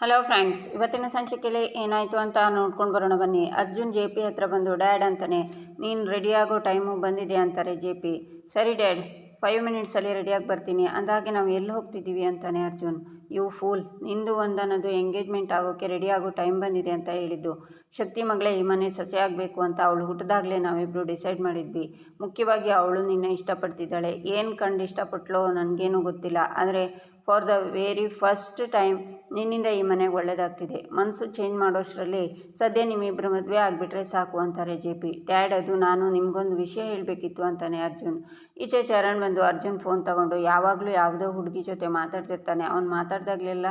Hello friends ಇವತ್ತಿನ ಸಂಚಿಕೆಯಲ್ಲಿ ಏನಾಯಿತು ಅಂತ ನೋಡ್ಕೊಂಡು ಬರೋಣ ಬನ್ನಿ. ಅರ್ಜುನ್ ಜೆ ಪಿ ಹತ್ರ ಬಂದು ಡ್ಯಾಡ್ ಅಂತಾನೆ, ನೀನು ರೆಡಿಯಾಗೋ ಟೈಮು ಬಂದಿದೆ ಅಂತಾರೆ ಜೆ ಪಿ. ಸರಿ ಡ್ಯಾಡ್ ಫೈವ್ ಮಿನಿಟ್ಸಲ್ಲಿ ರೆಡಿಯಾಗಿ ಬರ್ತೀನಿ. ಅಂದಾಗೆ ನಾವು ಎಲ್ಲಿ ಹೋಗ್ತಿದ್ದೀವಿ ಅಂತಾನೆ ಅರ್ಜುನ್. ಯು ಫೂಲ್ ನಿಂದು ಒಂದನ್ನೋದು ಎಂಗೇಜ್ಮೆಂಟ್ ಆಗೋಕ್ಕೆ ರೆಡಿಯಾಗೋ ಟೈಮ್ ಬಂದಿದೆ ಅಂತ ಹೇಳಿದ್ದು. ಶಕ್ತಿ ಮಗಳೇ, ಈ ಮನೆ ಸೊಸೆ ಅಂತ ಅವಳು ಹುಟ್ಟಿದಾಗಲೇ ನಾವಿಬ್ಬರು ಡಿಸೈಡ್ ಮಾಡಿದ್ವಿ. ಮುಖ್ಯವಾಗಿ ಅವಳು ನಿನ್ನ ಇಷ್ಟಪಡ್ತಿದ್ದಾಳೆ. ಏನು ಕಂಡು ಇಷ್ಟಪಟ್ಲೋ ನನಗೇನೂ ಗೊತ್ತಿಲ್ಲ. ಆದರೆ for the very first time ನಿನ್ನಿಂದ ಈ ಮನೆಗೆ ಒಳ್ಳೆಯದಾಗ್ತಿದೆ ಮನಸ್ಸು ಚೇಂಜ್ ಮಾಡೋಷ್ಟರಲ್ಲಿ ಸದ್ಯ ನಿಮ್ಮಿಬ್ಬರು ಮದುವೆ ಆಗಿಬಿಟ್ರೆ ಸಾಕು ಅಂತಾರೆ ಜೆ ಪಿ ಡ್ಯಾಡ್ ಅದು ನಾನು, ನಿಮಗೊಂದು ವಿಷಯ ಹೇಳಬೇಕಿತ್ತು ಅಂತಾನೆ ಅರ್ಜುನ್. ಈಚೆ ಚರಣ್ ಬಂದು ಅರ್ಜುನ್ ಫೋನ್ ತಗೊಂಡು ಯಾವಾಗಲೂ ಯಾವುದೋ ಹುಡುಗಿ ಜೊತೆ ಮಾತಾಡ್ತಿರ್ತಾನೆ. ಅವ್ನು ಮಾತಾಡ್ದಾಗಲೆಲ್ಲ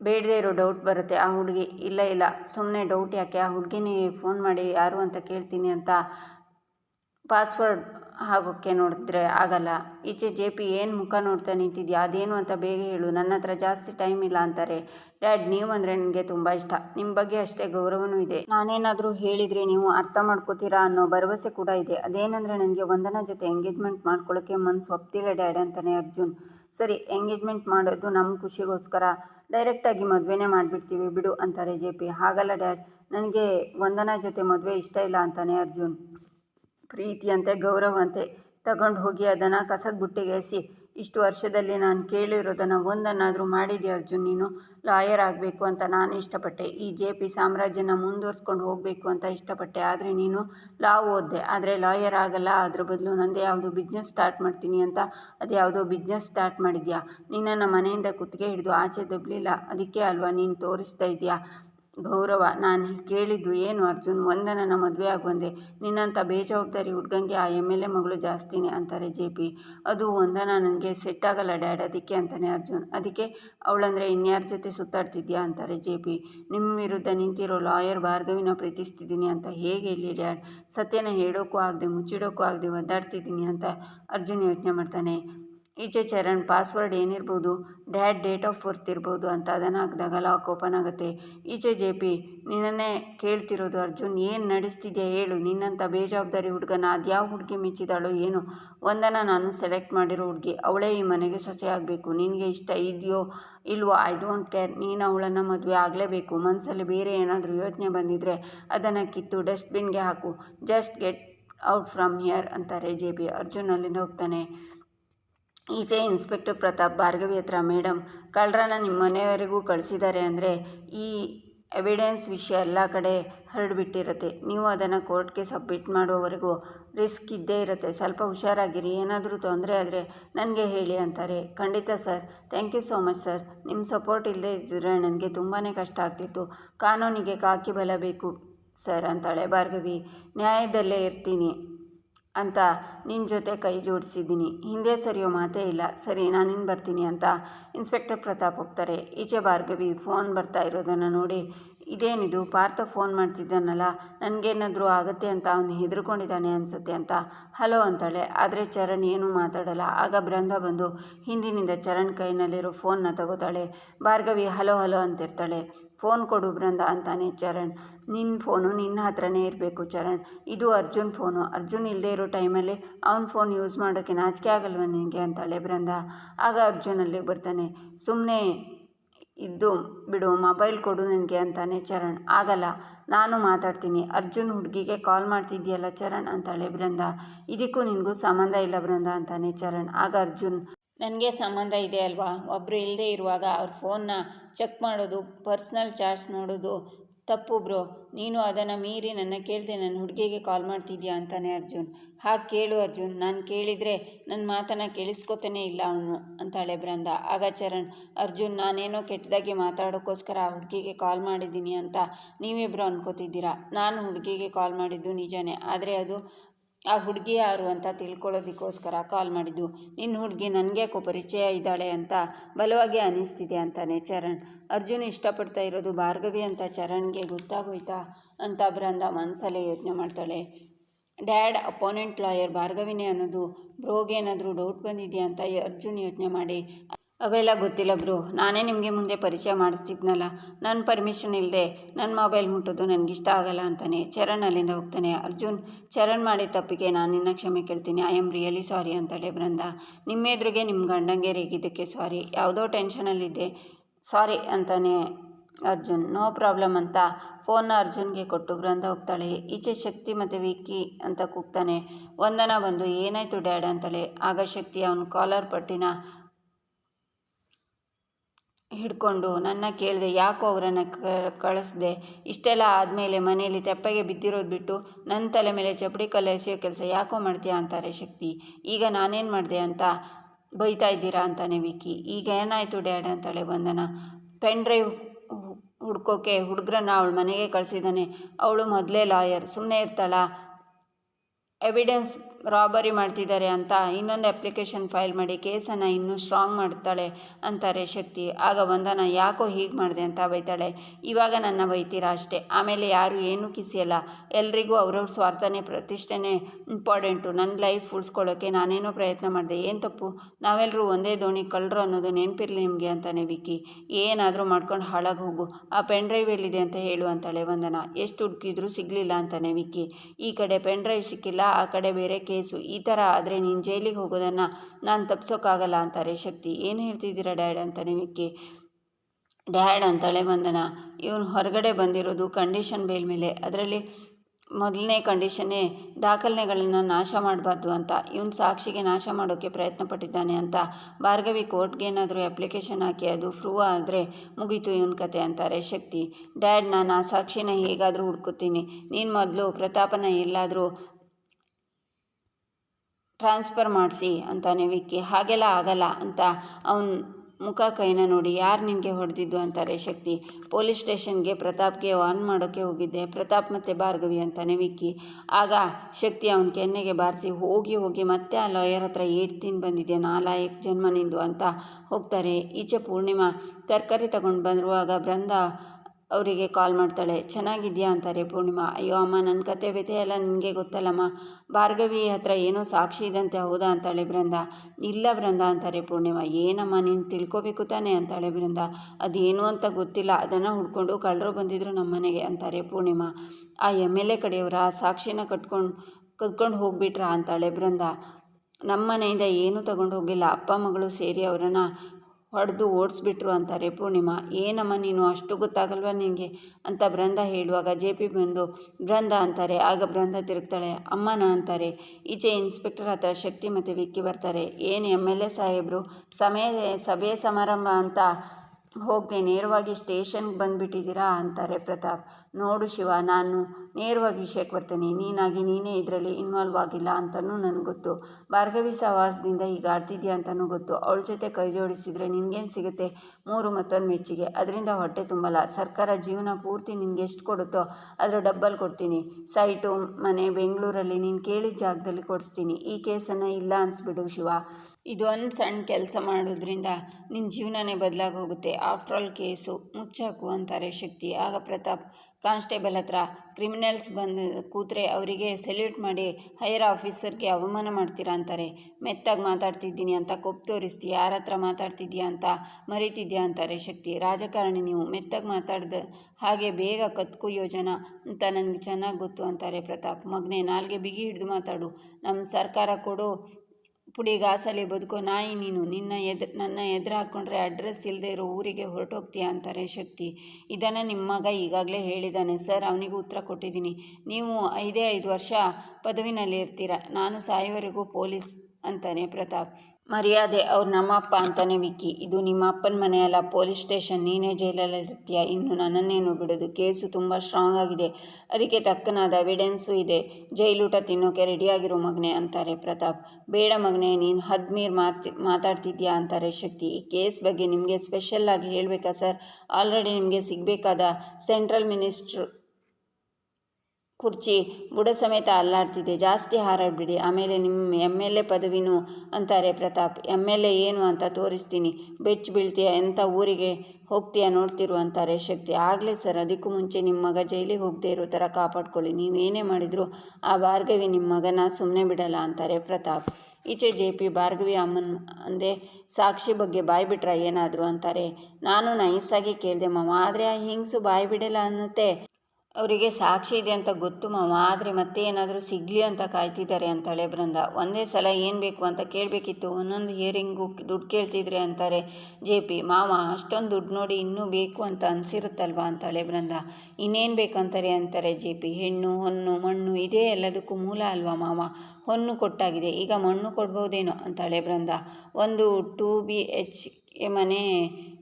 ಬೇಡದೇ ಇರೋ ಡೌಟ್ ಬರುತ್ತೆ. ಆ ಹುಡುಗಿ, ಇಲ್ಲ ಇಲ್ಲ ಸುಮ್ಮನೆ ಡೌಟ್ ಯಾಕೆ? ಆ ಹುಡುಗಿನೇ ಫೋನ್ ಮಾಡಿ ಯಾರು ಅಂತ ಕೇಳ್ತೀನಿ ಅಂತ ಪಾಸ್ವರ್ಡ್ ಹಾಕೋಕ್ಕೆ ನೋಡಿದ್ರೆ ಆಗಲ್ಲ. ಈಚೆ ಜೆ ಪಿ ಏನು ಮುಖ ನೋಡ್ತಾ ನಿಂತಿದ್ಯಾ? ಅದೇನು ಅಂತ ಬೇಗ ಹೇಳು. ನನ್ನ ಹತ್ರ ಜಾಸ್ತಿ ಟೈಮ್ ಇಲ್ಲ ಅಂತಾರೆ. ಡ್ಯಾಡ್ ನೀವು ಅಂದರೆ ನನಗೆ ತುಂಬ ಇಷ್ಟ. ನಿಮ್ಮ ಬಗ್ಗೆ ಅಷ್ಟೇ ಗೌರವನೂ ಇದೆ. ನಾನೇನಾದರೂ ಹೇಳಿದರೆ ನೀವು ಅರ್ಥ ಮಾಡ್ಕೋತೀರಾ ಅನ್ನೋ ಭರವಸೆ ಕೂಡ ಇದೆ. ಅದೇನಂದರೆ ನನಗೆ ವಂದನ ಜೊತೆ ಎಂಗೇಜ್ಮೆಂಟ್ ಮಾಡ್ಕೊಳ್ಳೋಕ್ಕೆ ಮನಸ್ಸು ಒಪ್ತಿಲ್ಲ ಡ್ಯಾಡ್ ಅಂತಾನೆ ಅರ್ಜುನ್. ಸರಿ ಎಂಗೇಜ್ಮೆಂಟ್ ಮಾಡೋದು ನಮ್ಮ ಖುಷಿಗೋಸ್ಕರ. ಡೈರೆಕ್ಟಾಗಿ ಮದುವೆನೇ ಮಾಡಿಬಿಡ್ತೀವಿ. ಬಿಡು ಅಂತಾರೆ ಜೆ ಪಿ. ಹಾಗಲ್ಲ ಡ್ಯಾಡ್ ನನಗೆ ವಂದನ ಜೊತೆ ಮದುವೆ ಇಷ್ಟ ಇಲ್ಲ ಅಂತಾನೆ ಅರ್ಜುನ್. ಪ್ರೀತಿಯಂತೆ ಗೌರವಂತೆ ತಗೊಂಡು ಹೋಗಿ ಅದನ್ನು ಕಸದ ಬುಟ್ಟಿಗೆ ಎಸಿ. ಇಷ್ಟು ವರ್ಷದಲ್ಲಿ ನಾನು ಕೇಳಿರೋದನ್ನು ಒಂದನ್ನಾದರೂ ಮಾಡಿದೆ ಅರ್ಜುನ್? ನೀನು ಲಾಯರ್ ಆಗಬೇಕು ಅಂತ ನಾನು ಇಷ್ಟಪಟ್ಟೆ. ಈ ಜೆ ಪಿ ಸಾಮ್ರಾಜ್ಯನ ಮುಂದುವರ್ಸ್ಕೊಂಡು ಹೋಗಬೇಕು ಅಂತ ಇಷ್ಟಪಟ್ಟೆ. ಆದರೆ ನೀನು ಲಾ ಓದಿದೆ. ಆದರೆ ಲಾಯರ್ ಆಗಲ್ಲ. ಅದ್ರ ಬದಲು ನಂದು ಯಾವುದೋ ಬಿಸ್ನೆಸ್ ಸ್ಟಾರ್ಟ್ ಮಾಡ್ತೀನಿ ಅಂತ ಅದು ಯಾವುದೋ ಬಿಸ್ನೆಸ್ ಸ್ಟಾರ್ಟ್ ಮಾಡಿದ್ಯಾ? ನಿನ್ನನ್ನು ಮನೆಯಿಂದ ಕುತ್ತಿಗೆ ಹಿಡಿದು ಆಚೆ ದಬ್ಬಲಿಲ್ಲ ಅದಕ್ಕೆ ಅಲ್ವಾ ನೀನು ತೋರಿಸ್ತಾ ಇದೆಯಾ? ಗೌರವ, ನಾನು ಕೇಳಿದ್ದು ಏನು ಅರ್ಜುನ್? ವಂದನನ ಮದುವೆ ಆಗುವಂದೆ ನಿನ್ನಂಥ ಬೇಜವಾಬ್ದಾರಿ ಹುಡ್ಗಂಗೆ ಆ ಎಂ ಎಲ್ ಎ ಮಗಳು ಜಾಸ್ತಿನೇ ಅಂತಾರೆ ಜೆ ಪಿ. ಅದು ಒಂದನ ನನಗೆ ಸೆಟ್ ಆಗಲ್ಲ ಡ್ಯಾಡ್, ಅದಕ್ಕೆ ಅಂತಾನೆ ಅರ್ಜುನ್. ಅದಕ್ಕೆ ಅವಳಂದರೆ ಇನ್ಯಾರ ಜೊತೆ ಸುತ್ತಾಡ್ತಿದ್ಯಾ ಅಂತಾರೆ ಜೆ ಪಿ. ನಿಮ್ಮ ವಿರುದ್ಧ ನಿಂತಿರೋ ಲಾಯರ್ ಭಾರ್ಗವಿನ ಪ್ರೀತಿಸ್ತಿದ್ದೀನಿ ಅಂತ ಹೇಗೆ ಹೇಳಿ ಡ್ಯಾಡ್? ಸತ್ಯನ ಹೇಳೋಕ್ಕೂ ಆಗದೆ, ಮುಚ್ಚಿಡೋಕ್ಕೂ ಆಗದೆ ಒದ್ದಾಡ್ತಿದ್ದೀನಿ ಅಂತ ಅರ್ಜುನ್ ಯೋಚನೆ ಮಾಡ್ತಾನೆ. ಈಚೆ ಚರಣ್ ಪಾಸ್ವರ್ಡ್ ಏನಿರ್ಬೋದು ಡ್ಯಾಡ್ ಡೇಟ್ ಆಫ್ ಬರ್ತ್ ಇರ್ಬೋದು ಅಂತ ಅದನ್ನು ಹಾಕಿದಾಗ ಲಾಕ್ ಓಪನ್ ಆಗುತ್ತೆ. ಈಚೆ ಜೆ ಪಿ, ನಿನ್ನನ್ನೇ ಕೇಳ್ತಿರೋದು ಅರ್ಜುನ್, ಏನು ನಡೆಸ್ತಿದ್ಯಾ ಹೇಳು ನಿನ್ನಂಥ ಬೇಜವಾಬ್ದಾರಿ ಹುಡುಗನ ಅದ್ಯಾವ ಹುಡುಗಿ ಮೆಚ್ಚಿದಾಳೋ ಏನು. ಒಂದನ್ನು ನಾನು ಸೆಲೆಕ್ಟ್ ಮಾಡಿರೋ ಹುಡುಗಿ, ಅವಳೇ ಈ ಮನೆಗೆ ಸೊಸೆಯಾಗಬೇಕು ನಿನಗೆ ಇಷ್ಟ ಇದೆಯೋ ಇಲ್ವೋ ಐ ಡೋಂಟ್ ಕೇರ್ ನೀನು ಅವಳನ್ನು ಮದುವೆ ಆಗಲೇಬೇಕು. ಮನಸ್ಸಲ್ಲಿ ಬೇರೆ ಏನಾದರೂ ಯೋಚನೆ ಬಂದಿದ್ದರೆ ಅದನ್ನು ಕಿತ್ತು ಡಸ್ಟ್ಬಿನ್ಗೆ ಹಾಕು. Just get out from here ಅಂತಾರೆ ಜೆ ಬಿ ಅರ್ಜುನ್ ಅಲ್ಲಿಂದ ಹೋಗ್ತಾನೆ. ಈಚೆ ಇನ್ಸ್ಪೆಕ್ಟರ್ ಪ್ರತಾಪ್ ಭಾರ್ಗವಿ ಹತ್ರ ಮೇಡಮ್ ಕಳ್ಳರನ್ನ ನಿಮ್ಮ ಮನೆಯವರೆಗೂ ಕಳಿಸಿದ್ದಾರೆ ಅಂದರೆ ಈ ಎವಿಡೆನ್ಸ್ ವಿಷಯ ಎಲ್ಲ ಕಡೆ ಹರಡಿಬಿಟ್ಟಿರುತ್ತೆ. ನೀವು ಅದನ್ನು ಕೋರ್ಟ್ಗೆ ಸಬ್ಮಿಟ್ ಮಾಡುವವರೆಗೂ ರಿಸ್ಕ್ ಇದ್ದೇ ಇರುತ್ತೆ. ಸ್ವಲ್ಪ ಹುಷಾರಾಗಿರಿ, ಏನಾದರೂ ತೊಂದರೆ ಆದರೆ ನನಗೆ ಹೇಳಿ ಅಂತಾರೆ. ಖಂಡಿತ sir, thank you so much sir. ನಿಮ್ಮ ಸಪೋರ್ಟ್ ಇಲ್ಲದೇ ಇದ್ದರೆ ನನಗೆ ತುಂಬಾ ಕಷ್ಟ ಆಗ್ತಿತ್ತು. ಕಾನೂನಿಗೆ ಕಾಕಿ ಬಲ ಬೇಕು ಸರ್ ಅಂತಾಳೆ ಭಾರ್ಗವಿ. ನ್ಯಾಯದಲ್ಲೇ ಇರ್ತೀನಿ. ಅಂತ ನಿನ್ನ ಜೊತೆ ಕೈ ಜೋಡಿಸಿದ್ದೀನಿ. ಹಿಂದೆ ಸರಿಯೋ ಮಾತೇ ಇಲ್ಲ. ಸರಿ ನಾನಿನ್ನು ಬರ್ತೀನಿ ಅಂತ ಇನ್ಸ್ಪೆಕ್ಟರ್ ಪ್ರತಾಪ್ ಹೋಗ್ತಾರೆ. ಈಚೆ ಭಾರ್ಗವಿ ಫೋನ್ ಬರ್ತಾ ಇರೋದನ್ನು ನೋಡಿ, ಇದೇನಿದು, ಪಾರ್ಥ ಫೋನ್ ಮಾಡ್ತಿದ್ದಾನಲ್ಲ, ನನಗೇನಾದರೂ ಆಗುತ್ತೆ ಅಂತ ಅವನು ಹೆದರ್ಕೊಂಡಿದ್ದಾನೆ ಅನಿಸುತ್ತೆ ಅಂತ. ಹಲೋ ಅಂತಾಳೆ. ಆದರೆ ಚರಣ್ ಏನೂ ಮಾತಾಡಲ್ಲ. ಆಗ ಬೃಂದ ಬಂದು ಹಿಂದಿನಿಂದ ಚರಣ್ ಕೈನಲ್ಲಿರೋ ಫೋನ್ನ ತಗೋತಾಳೆ. ಭಾರ್ಗವಿ ಹಲೋ ಹಲೋ ಅಂತಿರ್ತಾಳೆ. ಫೋನ್ ಕೊಡು ಬೃಂದ ಅಂತಾನೆ ಚರಣ್. ನಿನ್ನ ಫೋನು ನಿನ್ನ ಹತ್ರನೇ ಇರಬೇಕು ಚರಣ್. ಇದು ಅರ್ಜುನ್ ಫೋನು. ಅರ್ಜುನ್ ಇಲ್ಲದೆ ಇರೋ ಟೈಮಲ್ಲಿ ಅವ್ನ ಫೋನ್ ಯೂಸ್ ಮಾಡೋಕ್ಕೆ ನಾಚಿಕೆ ಆಗಲ್ವ ನಿನಗೆ ಅಂತಾಳೆ ಬೃಂದ. ಆಗ ಅರ್ಜುನ್ ಅಲ್ಲಿಗೆ ಬರ್ತಾನೆ. ಸುಮ್ಮನೆ ಇದ್ದು ಬಿಡು, ಮೊಬೈಲ್ ಕೊಡು ನನಗೆ ಅಂತಾನೆ ಚರಣ್. ಆಗಲ್ಲ, ನಾನು ಮಾತಾಡ್ತೀನಿ. ಅರ್ಜುನ್ ಹುಡುಗಿಗೆ ಕಾಲ್ ಮಾಡ್ತಿದ್ಯಲ್ಲ ಚರಣ್ ಅಂತಾಳೆ ಬೃಂದ. ಇದಕ್ಕೂ ನಿನಗೂ ಸಂಬಂಧ ಇಲ್ಲ ಬೃಂದ ಅಂತಾನೆ ಚರಣ್. ಆಗ ಅರ್ಜುನ್, ನನಗೆ ಸಂಬಂಧ ಇದೆ ಅಲ್ವಾ? ಒಬ್ಬರು ಇಲ್ಲದೆ ಇರುವಾಗ ಅವ್ರ ಫೋನ್ನ ಚೆಕ್ ಮಾಡೋದು, ಪರ್ಸ್ನಲ್ ಚಾರ್ಜ್ ನೋಡೋದು ತಪ್ಪು ಬ್ರೋ, ನೀನು ಅದನ್ನು ಮೀರಿ ನನ್ನ ಕೇಳ್ದೆ ನನ್ನ ಹುಡುಗಿಗೆ ಕಾಲ್ ಮಾಡ್ತಿದ್ಯಾ ಅಂತಾನೆ ಅರ್ಜುನ್. ಹಾಗೆ ಕೇಳು ಅರ್ಜುನ್, ನಾನು ಕೇಳಿದರೆ ನನ್ನ ಮಾತನ್ನು ಕೇಳಿಸ್ಕೊತಾನೆ ಇಲ್ಲ ಅವನು ಅಂತಾಳೆ ಬ್ರಂದ ಆಗ ಚರಣ್, ಅರ್ಜುನ್, ನಾನೇನೋ ಕೆಟ್ಟದಾಗಿ ಮಾತಾಡೋಕ್ಕೋಸ್ಕರ ಆ ಹುಡುಗಿಗೆ ಕಾಲ್ ಮಾಡಿದ್ದೀನಿ ಅಂತ ನೀವಿಬ್ಬರು ಅನ್ಕೋತಿದ್ದೀರಾ? ನಾನು ಹುಡುಗಿಗೆ ಕಾಲ್ ಮಾಡಿದ್ದು ನಿಜನೇ, ಆದರೆ ಅದು ಆ ಹುಡುಗಿ ಯಾರು ಅಂತ ತಿಳ್ಕೊಳ್ಳೋದಕ್ಕೋಸ್ಕರ ಕಾಲ್ ಮಾಡಿದ್ದು ನಿನ್ನ ಹುಡುಗಿ ನನಗೆ ಯಾಕೋ ಪರಿಚಯ ಇದ್ದಾಳೆ ಅಂತ ಬಲವಾಗಿ ಅನ್ನಿಸ್ತಿದೆ ಅಂತಾನೆ ಚರಣ್. ಅರ್ಜುನ್ ಇಷ್ಟಪಡ್ತಾ ಇರೋದು ಭಾರ್ಗವಿ ಅಂತ ಚರಣ್ಗೆ ಗೊತ್ತಾಗೋಯ್ತಾ? ಅಂತ ಬ್ರಂದ ಮನಸ್ಸಲ್ಲೇ ಯೋಚನೆ ಮಾಡ್ತಾಳೆ. ಡ್ಯಾಡ್, ಅಪೋನೆಂಟ್ ಲಾಯರ್ ಭಾರ್ಗವಿನೇ ಅನ್ನೋದು ಬ್ರೋಗೇನಾದರೂ ಡೌಟ್ ಬಂದಿದೆಯಾ? ಅಂತ ಅರ್ಜುನ್ ಯೋಚನೆ ಮಾಡಿ. ಅವೆಲ್ಲ ಗೊತ್ತಿಲ್ಲ ಬ್ರೋ. ನಾನೇ ನಿಮಗೆ ಮುಂದೆ ಪರಿಚಯ ಮಾಡಿಸ್ತಿದ್ನಲ್ಲ. ನನ್ನ ಪರ್ಮಿಷನ್ ಇಲ್ಲದೆ ನನ್ನ ಮೊಬೈಲ್ ಮುಟ್ಟೋದು ನನಗಿಷ್ಟ ಆಗಲ್ಲ ಅಂತಾನೆ ಚರಣ್ ಅಲ್ಲಿಂದ ಹೋಗ್ತಾನೆ. ಅರ್ಜುನ್, ಚರಣ್ ಮಾಡಿದ ತಪ್ಪಿಗೆ ನಾನು ನಿನ್ನ ಕ್ಷಮೆ ಕೇಳ್ತೀನಿ. ಐ ಆಮ್ ರಿಯಲಿ ಸಾರಿ ಅಂತಾಳೆ ಬೃಂದ ನಿಮ್ಮ ಎದುರಿಗೆ ನಿಮ್ಮ ಗಂಡಂಗೆ ರೇಗಿದ್ದಕ್ಕೆ ಸಾರಿ ಯಾವುದೋ ಟೆನ್ಷನಲ್ಲಿದ್ದೆ ಸಾರಿ ಅಂತಾನೆ ಅರ್ಜುನ್. ನೋ ಪ್ರಾಬ್ಲಮ್ ಅಂತ ಫೋನ್ನ ಅರ್ಜುನ್ಗೆ ಕೊಟ್ಟು ಬೃಂದ ಹೋಗ್ತಾಳೆ. ಈಚೆ ಶಕ್ತಿ ಮತ್ತು ವಿಕ್ಕಿ ಅಂತ ಕೂಗ್ತಾನೆ. ವಂದನ ಬಂದು, ಏನಾಯ್ತು ಡ್ಯಾಡ್? ಅಂತಾಳೆ. ಆಗ ಶಕ್ತಿ ಅವನು ಕಾಲರ್ ಪಟ್ಟಿನ ಹಿಡ್ಕೊಂಡು ನನ್ನ ಕೇಳಿದೆ, ಯಾಕೋ ಅವರನ್ನು ಕಳಿಸ್ದೆ. ಇಷ್ಟೆಲ್ಲ ಆದಮೇಲೆ ಮನೆಯಲ್ಲಿ ತೆಪ್ಪಗೆ ಬಿದ್ದಿರೋದು ಬಿಟ್ಟು ನನ್ನ ತಲೆ ಮೇಲೆ ಚಪ್ಪಡಿ ಕಲ್ಲು ಕೆಲಸ ಯಾಕೋ ಮಾಡ್ತೀಯಾ ಅಂತಾರೆ ಶಕ್ತಿ. ಈಗ ನಾನೇನು ಮಾಡಿದೆ ಅಂತ ಬೈತಾ ಇದ್ದೀರಾ ಅಂತಾನೆ ವಿಕ್ಕಿ. ಈಗ ಏನಾಯಿತು ಡ್ಯಾಡ್ ಅಂತಾಳೆ ಬಂದನ. ಪೆನ್ ಡ್ರೈವ್ ಹುಡ್ಕೋಕೆ ಹುಡುಗ್ರನ್ನ ಅವಳ ಮನೆಗೆ ಕಳಿಸಿದ್ದಾನೆ ಅವಳು ಮೊದಲೇ ಲಾಯರ್ ಸುಮ್ಮನೆ ಇರ್ತಾಳ? ಎವಿಡೆನ್ಸ್ ರಾಬರಿ ಮಾಡ್ತಿದ್ದಾರೆ ಅಂತ ಇನ್ನೊಂದು ಅಪ್ಲಿಕೇಶನ್ ಫೈಲ್ ಮಾಡಿ ಕೇಸನ್ನು ಇನ್ನೂ ಸ್ಟ್ರಾಂಗ್ ಮಾಡ್ತಾಳೆ ಅಂತಾರೆ ಶಕ್ತಿ. ಆಗ ವಂದನ, ಯಾಕೋ ಹೀಗೆ ಮಾಡಿದೆ ಅಂತ ಬೈತಾಳೆ. ಇವಾಗ ನನ್ನ ಬೈತೀರಾ ಅಷ್ಟೇ. ಆಮೇಲೆ ಯಾರು ಏನೂ ಕಿಸಿಯಲ್ಲ. ಎಲ್ರಿಗೂ ಅವ್ರವ್ರ ಸ್ವಾರ್ಥನೇ, ಪ್ರತಿಷ್ಠೆನೇ ಇಂಪಾರ್ಟೆಂಟು ನನ್ನ ಲೈಫ್ ಉಳಿಸ್ಕೊಳ್ಳೋಕ್ಕೆ ನಾನೇನೋ ಪ್ರಯತ್ನ ಮಾಡಿದೆ. ಏನು ತಪ್ಪು? ನಾವೆಲ್ಲರೂ ಒಂದೇ ದೋಣಿ ಕಳ್ಳರು ಅನ್ನೋದು ನೆನಪಿರಲಿ ನಿಮಗೆ ಅಂತಾನೆ ವಿಕ್ಕಿ. ಏನಾದರೂ ಮಾಡ್ಕೊಂಡು ಹಾಳಾಗಿ ಹೋಗು. ಆ ಪೆನ್ ಡ್ರೈವ್ ಎಲ್ಲಿದೆ ಅಂತ ಹೇಳು ಅಂತಾಳೆ ವಂದನ. ಎಷ್ಟು ಹುಡುಕಿದ್ರೂ ಸಿಗಲಿಲ್ಲ ಅಂತಾನೆ ವಿಕ್ಕಿ. ಈ ಕಡೆ ಪೆನ್ ಡ್ರೈವ್ ಸಿಕ್ಕಿಲ್ಲ, ಆ ಕಡೆ ಬೇರೆ ಕೇಸು, ಈ ಥರ ಆದರೆ ನೀನು ಜೈಲಿಗೆ ಹೋಗೋದನ್ನು ನಾನು ತಪ್ಸೋಕ್ಕಾಗಲ್ಲ ಅಂತಾರೆ ಶಕ್ತಿ. ಏನು ಹೇಳ್ತಿದ್ದೀರಾ ಡ್ಯಾಡ್ ಅಂತಾನೆ ಮಿಕ್ಕಿ ಡ್ಯಾಡ್ ಅಂತಾಳೆ ಬಂದನ. ಇವನು ಹೊರಗಡೆ ಬಂದಿರೋದು ಕಂಡೀಷನ್ ಬೇಲ್ ಮೇಲೆ. ಅದರಲ್ಲಿ ಮೊದಲನೇ ಕಂಡೀಷನ್ನೇ ದಾಖಲೆಗಳನ್ನು ನಾಶ ಮಾಡಬಾರ್ದು ಅಂತ. ಇವನು ಸಾಕ್ಷಿಗೆ ನಾಶ ಮಾಡೋಕ್ಕೆ ಪ್ರಯತ್ನ ಪಟ್ಟಿದ್ದಾನೆ ಅಂತ. ಭಾರ್ಗವಿ ಕೋರ್ಟ್ಗೆ ಏನಾದರೂ ಅಪ್ಲಿಕೇಶನ್ ಹಾಕಿ ಅದು ಫ್ರೂ ಆದರೆ ಮುಗೀತು ಇವನ ಕತೆ ಅಂತಾರೆ ಶಕ್ತಿ. ಡ್ಯಾಡ್, ನಾನು ಆ ಸಾಕ್ಷಿನ ಹೇಗಾದರೂ ಹುಡ್ಕೋತೀನಿ. ನೀನು ಮೊದಲು ಪ್ರತಾಪನ ಎಲ್ಲಾದರೂ ಟ್ರಾನ್ಸ್ಫರ್ ಮಾಡಿಸಿ ಅಂತಾನೆ ವಿಕ್ಕಿ ಹಾಗೆಲ್ಲ ಆಗಲ್ಲ ಅಂತ ಅವನ ಮುಖ ಕೈನ ನೋಡಿ, ಯಾರು ನಿನಗೆ ಹೊಡೆದಿದ್ದು? ಅಂತಾರೆ ಶಕ್ತಿ ಪೊಲೀಸ್ ಸ್ಟೇಷನ್ಗೆ ಪ್ರತಾಪ್ಗೆ ಆನ್ ಮಾಡೋಕ್ಕೆ ಹೋಗಿದ್ದೆ. ಪ್ರತಾಪ್ ಮತ್ತು ಭಾರ್ಗವಿ ಅಂತಾನೆ ವಿಕ್ಕಿ ಆಗ ಶಕ್ತಿ ಅವನ ಕೆನ್ನೆಗೆ ಬಾರಿಸಿ, ಹೋಗಿ ಹೋಗಿ, ಮತ್ತೆ ಆ ಲಾಯರ್ ಹತ್ರ ಏಟ್ ತಿಂದು ಬಂದಿದೆ ನಾಲಾಯಕ್ ಜನ್ಮ ನಿಂದು? ಅಂತ ಹೋಗ್ತಾರೆ. ಈಚೆ ಪೂರ್ಣಿಮಾ ತರಕಾರಿ ತಗೊಂಡು ಬಂದಿರುವಾಗ ಬೃಂದ ಅವರಿಗೆ ಕಾಲ್ ಮಾಡ್ತಾಳೆ, ಚೆನ್ನಾಗಿದೆಯಾ? ಅಂತಾರೆ ಪೂರ್ಣಿಮಾ. ಅಯ್ಯೋ ಅಮ್ಮ ನನ್ನ ಕತೆ ವ್ಯಥೆ ಎಲ್ಲ ನಿನಗೆ ಗೊತ್ತಲ್ಲಮ್ಮ. ಭಾರ್ಗವಿ ಹತ್ರ ಏನೋ ಸಾಕ್ಷಿ ಇದಂತೆ ಹೌದಾ? ಅಂತಾಳೆ ಬೃಂದ. ಇಲ್ಲ ಬೃಂದ, ಅಂತಾರೆ ಪೂರ್ಣಿಮಾ. ಏನಮ್ಮ, ನೀನು ತಿಳ್ಕೊಬೇಕು ತಾನೆ, ಅಂತಾಳೆ ಬೃಂದ. ಅದೇನು ಅಂತ ಗೊತ್ತಿಲ್ಲ. ಅದನ್ನು ಹುಡ್ಕೊಂಡು ಕಳ್ಳರು ಬಂದಿದ್ರು ನಮ್ಮ ಮನೆಗೆ, ಅಂತಾರೆ ಪೂರ್ಣಿಮಾ. ಆ ಎಂ ಎಲ್ ಎ ಕಡೆಯವರ ಸಾಕ್ಷಿನ ಕಟ್ಕೊಂಡು ಕದ್ಕೊಂಡು ಹೋಗ್ಬಿಟ್ರಾ? ಅಂತಾಳೆ ಬೃಂದ. ನಮ್ಮ ಮನೆಯಿಂದ ಏನೂ ತಗೊಂಡು ಹೋಗಿಲ್ಲ. ಅಪ್ಪ, ಮಗಳು ಸೇರಿ ಅವರನ್ನು ಹೊಡೆದು ಓಡಿಸ್ಬಿಟ್ರು ಅಂತಾರೆ ಪೂರ್ಣಿಮಾ. ಏನಮ್ಮ ನೀನು? ಅಷ್ಟು ಗೊತ್ತಾಗಲ್ವ ನಿನಗೆ ಅಂತ ಬೃಂದ ಹೇಳುವಾಗ ಜೆ ಪಿ ಬಂದು, ಬೃಂದ ಅಂತಾರೆ, ಆಗ ಬೃಂದ ತಿರುಗ್ತಾಳೆ, ಅಮ್ಮನ ಅಂತಾರೆ. ಈಚೆ ಇನ್ಸ್ಪೆಕ್ಟರ್ ಹತ್ರ ಶಕ್ತಿ ಮತ್ತು ವಿಕ್ಕಿ ಬರ್ತಾರೆ. ಏನು ಎಂ ಎಲ್ ಎ ಸಾಹೇಬರು, ಸಮಯ, ಸಭೆ ಸಮಾರಂಭ ಅಂತ ಹೋಗದೆ, ನೇರವಾಗಿ ಸ್ಟೇಷನ್ಗೆ ಬಂದುಬಿಟ್ಟಿದ್ದೀರಾ ಅಂತಾರೆ ಪ್ರತಾಪ್. ನೋಡು ಶಿವ, ನಾನು ನೇರವಾಗಿ ವಿಷಯಕ್ಕೆ ಬರ್ತೇನೆ. ನೀನಾಗಿ ನೀನೇ ಇದರಲ್ಲಿ ಇನ್ವಾಲ್ವ್ ಆಗಿಲ್ಲ ಅಂತಲೂ ನನಗೆ ಗೊತ್ತು. ಭಾರ್ಗವಿ ಸಹವಾಸದಿಂದ ಈಗ ಆಡ್ತಿದ್ಯಾ ಅಂತಲೂ ಗೊತ್ತು. ಅವಳ ಜೊತೆ ಕೈ ಜೋಡಿಸಿದರೆ ನಿನಗೇನು ಸಿಗುತ್ತೆ? ಮೂರು ಮತ್ತೊಂದು ಮೆಚ್ಚಿಗೆ. ಅದರಿಂದ ಹೊಟ್ಟೆ ತುಂಬಲ್ಲ. ಸರ್ಕಾರ ಜೀವನ ಪೂರ್ತಿ ನಿನಗೆ ಎಷ್ಟು ಕೊಡುತ್ತೋ ಅದರ ಡಬ್ಬಲ್ ಕೊಡ್ತೀನಿ. ಸೈಟು, ಮನೆ, ಬೆಂಗಳೂರಲ್ಲಿ ನೀನು ಕೇಳಿದ ಜಾಗದಲ್ಲಿ ಕೊಡಿಸ್ತೀನಿ. ಈ ಕೇಸನ್ನು ಇಲ್ಲ ಅನಿಸ್ಬಿಡು ಶಿವ. ಇದೊಂದು ಸಣ್ಣ ಕೆಲಸ ಮಾಡೋದ್ರಿಂದ ನಿನ್ನ ಜೀವನನೇ ಬದಲಾಗಿ ಹೋಗುತ್ತೆ ಆಫ್ಟರ್ ಆಲ್ ಕೇಸು. ಮುಚ್ಚಾಕು ಅಂತಾರೆ ಶಕ್ತಿ. ಆಗ ಪ್ರತಾಪ್, ಕಾನ್ಸ್ಟೇಬಲ್ ಹತ್ರ ಕ್ರಿಮಿನಲ್ಸ್ ಬಂದು ಕೂತ್ರೆ ಅವರಿಗೆ ಸೆಲ್ಯೂಟ್ ಮಾಡಿ, ಹೈಯರ್ ಆಫೀಸರ್ಗೆ ಅವಮಾನ ಮಾಡ್ತೀರಾ? ಅಂತಾರೆ. ಮೆತ್ತಾಗಿ ಮಾತಾಡ್ತಿದ್ದೀನಿ ಅಂತ ಕೊಪ್ಪು ತೋರಿಸ್ತೀಯ ಯಾರ ಹತ್ರ ಮಾತಾಡ್ತಿದ್ಯಾ ಅಂತ ಮರೀತಿದ್ಯಾ? ಅಂತಾರೆ ಶಕ್ತಿ. ರಾಜಕಾರಣಿ ನೀವು, ಮೆತ್ತಾಗಿ ಮಾತಾಡ್ದ ಹಾಗೆ ಬೇಗ ಕತ್ಕು ಯೋಜನ ಅಂತ ನನಗೆ ಚೆನ್ನಾಗಿ ಗೊತ್ತು, ಅಂತಾರೆ ಪ್ರತಾಪ್. ಮಗನೇ, ನಾಲ್ಗೆ ಬಿಗಿ ಹಿಡಿದು ಮಾತಾಡು. ನಮ್ಮ ಸರ್ಕಾರ ಕೊಡೋ ಪುಡಿಗಾಸಲ್ಲಿ ಬದುಕೋ ನಾಯಿ ನೀನು. ನಿನ್ನ ಎದ್, ನನ್ನ ಎದುರು ಹಾಕ್ಕೊಂಡ್ರೆ ಅಡ್ರೆಸ್ ಇಲ್ಲದೆ ಇರೋ ಊರಿಗೆ ಹೊರಟೋಗ್ತೀಯಾ ಅಂತಾರೆ ಶಕ್ತಿ. ಇದನ್ನು ನಿಮ್ಮ ಮಗ ಈಗಾಗಲೇ ಹೇಳಿದ್ದಾನೆ ಸರ್, ಅವನಿಗೂ ಉತ್ತರ ಕೊಟ್ಟಿದ್ದೀನಿ. ನೀವು ಐದೇ ಐದು ವರ್ಷ ಪದವಿನಲ್ಲಿ ಇರ್ತೀರ ನಾನು ಸಾಯುವರೆಗೂ ಪೊಲೀಸ್ ಅಂತಾನೆ ಪ್ರತಾಪ್. ಮರ್ಯಾದೆ, ಅವ್ರು ನಮ್ಮಪ್ಪ ಅಂತಾನೆ ವಿಕ್ಕಿ. ಇದು ನಿಮ್ಮ ಅಪ್ಪನ ಮನೆಯಲ್ಲ ಪೊಲೀಸ್ ಸ್ಟೇಷನ್. ನೀನೇ ಜೈಲಲ್ಲಿರ್ತೀಯ ಇನ್ನು ನನ್ನನ್ನೇನು ಬಿಡೋದು? ಕೇಸು ತುಂಬ ಸ್ಟ್ರಾಂಗ್ ಆಗಿದೆ. ಅದಕ್ಕೆ ತಕ್ಕನಾದ ಎವಿಡೆನ್ಸು ಇದೆ. ಜೈಲೂಟ ತಿನ್ನೋಕೆ ರೆಡಿಯಾಗಿರೋ ಮಗನೆ ಅಂತಾರೆ ಪ್ರತಾಪ್. ಬೇಡ ಮಗನೆ, ನೀನು ಹದ್ಮೀರ್ ಮಾತು ಮಾತಾಡ್ತಿದ್ಯಾ ಅಂತಾರೆ ಶಕ್ತಿ. ಈ ಕೇಸ್ ಬಗ್ಗೆ ನಿಮಗೆ ಸ್ಪೆಷಲ್ಲಾಗಿ ಹೇಳಬೇಕಾ ಸರ್? ಆಲ್ರೆಡಿ ನಿಮಗೆ ಸಿಗಬೇಕಾದ ಸೆಂಟ್ರಲ್ ಮಿನಿಸ್ಟ್ರು ಕುರ್ಚಿ ಬುಡ ಸಮೇತ ಅಲ್ಲಾಡ್ತಿದೆ ಜಾಸ್ತಿ ಹಾರಾಡ್ಬಿಡಿ. ಆಮೇಲೆ ನಿಮ್ಮ ಎಂ ಎಲ್ ಎ ಪದವಿನೂ ಅಂತಾರೆ ಪ್ರತಾಪ್. ಎಂ ಎಲ್ ಎ ಏನು ಅಂತ ತೋರಿಸ್ತೀನಿ. ಬೆಚ್ಚ ಬೀಳ್ತೀಯ ಎಂಥ ಊರಿಗೆ ಹೋಗ್ತೀಯ ನೋಡ್ತಿರು ಅಂತಾರೆ ಶಕ್ತಿ. ಆಗಲೇ ಸರ್, ಅದಕ್ಕೂ ಮುಂಚೆ ನಿಮ್ಮ ಮಗ ಜೈಲಿಗೆ ಹೋಗದೆ ಇರೋ ಥರ ಕಾಪಾಡ್ಕೊಳ್ಳಿ. ನೀವೇನೇ ಮಾಡಿದರೂ ಆ ಭಾರ್ಗವಿ ನಿಮ್ಮ ಮಗನ ಸುಮ್ಮನೆ ಬಿಡಲ್ಲ ಅಂತಾರೆ ಪ್ರತಾಪ್. ಈಚೆ ಜೆ ಪಿ ಭಾರ್ಗವಿ ಅಮ್ಮನ ಅಂದೆ, ಸಾಕ್ಷಿ ಬಗ್ಗೆ ಬಾಯಿ ಬಿಟ್ರ ಏನಾದರೂ? ಅಂತಾರೆ. ನಾನು ನೈಸಾಗಿ ಕೇಳಿದೆ ಮಾವ ಆದರೆ ಆ ಹಿಂಗ್ಸು ಬಾಯಿ ಬಿಡಲ್ಲ ಅನ್ನತ್ತೆ. ಅವರಿಗೆ ಸಾಕ್ಷಿ ಇದೆ ಅಂತ ಗೊತ್ತು ಮಾವ, ಆದರೆ ಮತ್ತೆ ಏನಾದರೂ ಸಿಗಲಿ ಅಂತ ಕಾಯ್ತಿದ್ದಾರೆ ಅಂತಾಳೆ ಬೃಂದ. ಒಂದೇ ಸಲ ಏನು ಬೇಕು ಅಂತ ಕೇಳಬೇಕಿತ್ತು. ಒಂದೊಂದು ಹಿಯರಿಂಗು ದುಡ್ಡು ಕೇಳ್ತಿದ್ರೆ ಅಂತಾರೆ ಜೆ ಪಿ. ಮಾವ, ಅಷ್ಟೊಂದು ದುಡ್ಡು ನೋಡಿ ಇನ್ನೂ ಬೇಕು ಅಂತ ಅನಿಸಿರುತ್ತಲ್ವಾ ಅಂತಾಳೆ ಬೃಂದ. ಇನ್ನೇನು ಬೇಕಂತಾರೆ ಅಂತಾರೆ ಜೆ ಪಿ. ಹೆಣ್ಣು, ಹೊನ್ನು, ಮಣ್ಣು, ಇದೇ ಎಲ್ಲದಕ್ಕೂ ಮೂಲ ಅಲ್ವಾ ಮಾವ? ಹೊನ್ನು ಕೊಟ್ಟಾಗಿದೆ. ಈಗ ಮಣ್ಣು ಕೊಡ್ಬೋದೇನೋ ಅಂತಾಳೆ ಬೃಂದ. ಒಂದು ಟೂ ಬಿ ಎಚ್ ಮನೆ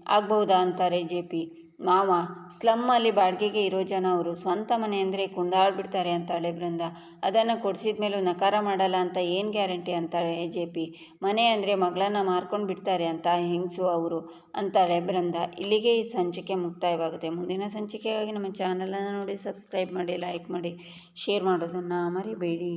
ಆಗ್ಬೋದಾ ಅಂತಾರೆ ಜೆ ಪಿ. ಮಾವ ಸ್ಲಮ್ಮಲ್ಲಿ ಬಾಡಿಗೆಗೆ ಇರೋ ಜನ ಅವರು ಸ್ವಂತ ಮನೆ ಅಂದರೆ ಕುಂದಾಡ್ಬಿಡ್ತಾರೆ ಅಂತಾಳೆ ಬೃಂದ. ಅದನ್ನು ಕೊಡಿಸಿದ ಮೇಲೂ ನಕಾರ ಮಾಡಲ್ಲ ಅಂತ ಏನು ಗ್ಯಾರಂಟಿ ಅಂತಾಳೆ ಜೆ ಪಿ. ಮನೆ ಅಂದರೆ ಮಗಳನ್ನ ಮಾರ್ಕೊಂಡು ಬಿಡ್ತಾರೆ ಅಂತ ಹೆಂಗಸು ಅವರು ಅಂತಾಳೆ ಬೃಂದ. ಇಲ್ಲಿಗೆ ಈ ಸಂಚಿಕೆ ಮುಕ್ತಾಯವಾಗುತ್ತೆ. ಮುಂದಿನ ಸಂಚಿಕೆಗಾಗಿ ನಮ್ಮ ಚಾನಲನ್ನು ನೋಡಿ ಸಬ್ಸ್ಕ್ರೈಬ್ ಮಾಡಿ ಲೈಕ್ ಮಾಡಿ ಶೇರ್ ಮಾಡೋದನ್ನು ಮರಿಬೇಡಿ.